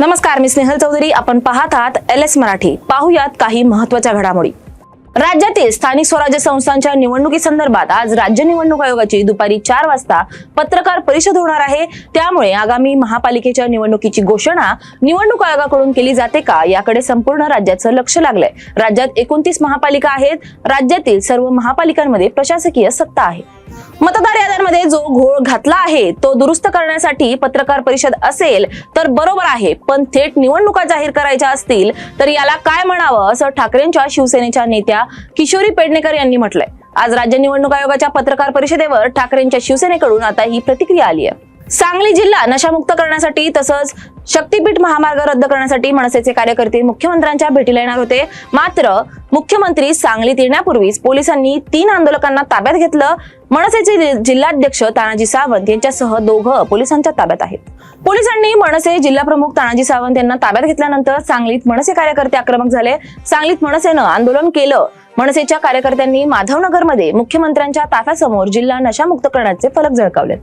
नमस्कार मी स्नेहल चौधरी. आपण पाहत आहात एल एस मराठी. पाहुयात काही महत्त्वाच्या घडामोडी. राज्यातील स्थानिक स्वराज्य संस्थांच्या निवडणुकीसंदर्भात आज राज्य निवडणूक आयोगाची दुपारी चार वाजता पत्रकार परिषद होणार आहे. त्यामुळे आगामी महापालिकेच्या निवडणुकीची घोषणा निवडणूक आयोगाकडून केली जाते का याकडे संपूर्ण राज्याचं लक्ष लागलंय. राज्यात एकोणतीस महापालिका आहेत. राज्यातील सर्व महापालिकांमध्ये प्रशासकीय सत्ता आहे. मतदार याद्यांमध्ये जो घोळ घातला आहे तो दुरुस्त करण्यासाठी पत्रकार परिषद असेल तर बरोबर आहे. पण थेट निवडणुका जाहीर करायच्या असतील तर याला काय म्हणावं असं ठाकरेंच्या शिवसेनेच्या नेत्या किशोरी पेडणेकर यांनी म्हटलंय. आज राज्य निवडणूक आयोगाच्या पत्रकार परिषदेवर ठाकरेंच्या शिवसेनेकडून आता ही प्रतिक्रिया आली आहे सांगली जिल्हा नशामुक्त करण्यासाठी तसंच शक्तीपीठ महामार्ग रद्द करण्यासाठी मनसेचे कार्यकर्ते मुख्यमंत्र्यांच्या भेटीला येणार होते. मात्र मुख्यमंत्री सांगलीत येण्यापूर्वीच पोलिसांनी तीन आंदोलकांना ताब्यात घेतलं. मनसेचे जिल्हाध्यक्ष तानाजी सावंत यांच्यासह दोघं पोलिसांच्या ताब्यात आहेत. पोलिसांनी मनसे जिल्हाप्रमुख तानाजी सावंत यांना ताब्यात घेतल्यानंतर सांगलीत मनसे कार्यकर्ते आक्रमक झाले. सांगलीत मनसेनं आंदोलन केलं. मनसेच्या कार्यकर्त्यांनी माधवनगरमध्ये मुख्यमंत्र्यांच्या ताफ्यासमोर जिल्हा नशामुक्त करण्याचे फलक झळकावले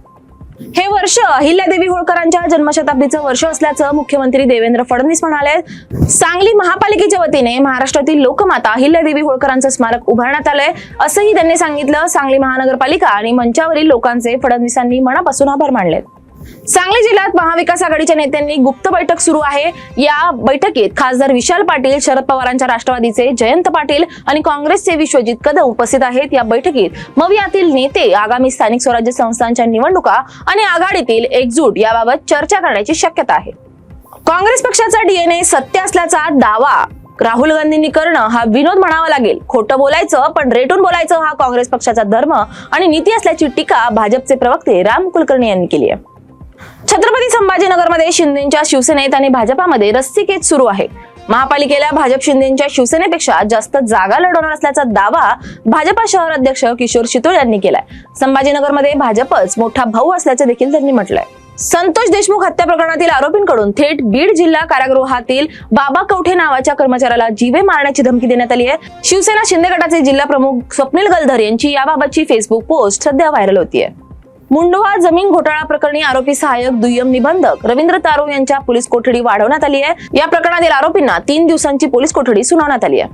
हे वर्ष अहिल्यादेवी होळकरांच्या जन्मशताब्दीचं वर्ष असल्याचं मुख्यमंत्री देवेंद्र फडणवीस म्हणाले सांगली महापालिकेच्या वतीने महाराष्ट्रातील लोकमाता अहिल्यादेवी होळकरांचं स्मारक उभारण्यात आलंय. असंही त्यांनी सांगितलं. सांगली महानगरपालिका आणि मंचावरील लोकांचे फडणवीसांनी मनापासून आभार मानलेत. सांगली जिल्ह्यात महाविकास आघाडीच्या नेत्यांनी गुप्त बैठक सुरू आहे. या बैठकीत खासदार विशाल पाटील शरद पवारांच्या राष्ट्रवादीचे जयंत पाटील आणि काँग्रेसचे विश्वजित कदम उपस्थित आहेत. या बैठकीत मवियातील नेते आगामी स्थानिक स्वराज्य संस्थांच्या निवडणुका आणि आघाडीतील एकजूट याबाबत चर्चा करण्याची शक्यता आहे. काँग्रेस पक्षाचा डीएनए सत्य असल्याचा दावा राहुल गांधींनी करणं हा विनोद म्हणावा लागेल. खोटं बोलायचं पण रेटून बोलायचं हा काँग्रेस पक्षाचा धर्म आणि नीती असल्याची टीका भाजपचे प्रवक्ते राम कुलकर्णी यांनी केली आहे. छत्रपती संभाजीनगरमध्ये शिंदेच्या शिवसेनेत आणि भाजपामध्ये रस्सीकेच सुरू आहे. महापालिकेला भाजप शिंदेच्या शिवसेनेपेक्षा जास्त जागा लढवणार असल्याचा दावा भाजपा शहर अध्यक्ष किशोर शितोळ यांनी केलाय. संभाजीनगरमध्ये भाजपच मोठा भाऊ असल्याचं देखील त्यांनी म्हटलंय. संतोष देशमुख हत्या प्रकरणातील आरोपींकडून थेट बीड जिल्हा कारागृहातील बाबा कवठे नावाच्या कर्मचाऱ्याला जीवे मारण्याची धमकी देण्यात आली आहे. शिवसेना शिंदे गटाचे जिल्हा प्रमुख स्वप्नील गलधर यांची याबाबतची फेसबुक पोस्ट सध्या व्हायरल होतीये. मुंडवा जमीन घोटाळा प्रकरणी आरोपी सहाय्यक दुय्यम निबंधक रवींद्र तारो यांच्या पोलीस कोठडी वाढवण्यात आली आहे. या प्रकरणातील आरोपींना तीन दिवसांची पोलीस कोठडी सुनावण्यात आली आहे.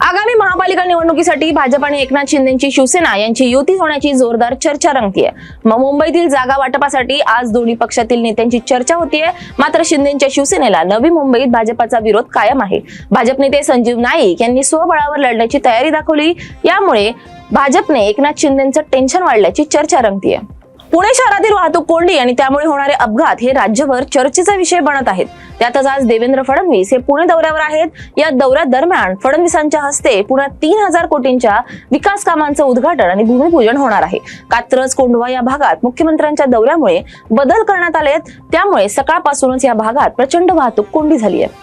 आगामी महापालिका निवडणुकीसाठी भाजप आणि एकनाथ शिंदेची शिवसेना यांची युती होण्याची जोरदार चर्चा रंगतीये. मुंबईतील जागा वाटपासाठी आज दोन्ही पक्षातील नेत्यांची चर्चा होतीये. मात्र शिंदेच्या शिवसेनेला नवी मुंबईत भाजपाचा विरोध कायम आहे. भाजप नेते संजीव नाईक यांनी स्वबळावर लढण्याची तयारी दाखवली. यामुळे भाजपने एकनाथ शिंदेचं टेन्शन वाढल्याची चर्चा रंगतीये. पुणे शहरातील वाहतूक कोंडी आणि त्यामुळे होणारे अपघात हे राज्यभर चर्चेचा विषय बनत आहेत. त्यातच आज देवेंद्र फडणवीस हे पुणे दौऱ्यावर आहेत. या दौऱ्या दरम्यान फडणवीसांच्या हस्ते पुण्यात तीन हजार कोटींच्या विकास कामांचं उद्घाटन आणि भूमिपूजन होणार आहे. कात्रज कोंढवा या भागात मुख्यमंत्र्यांच्या दौऱ्यामुळे बदल करण्यात आले आहेत त्यामुळे सकाळपासूनच या भागात प्रचंड वाहतूक कोंडी झाली आहे.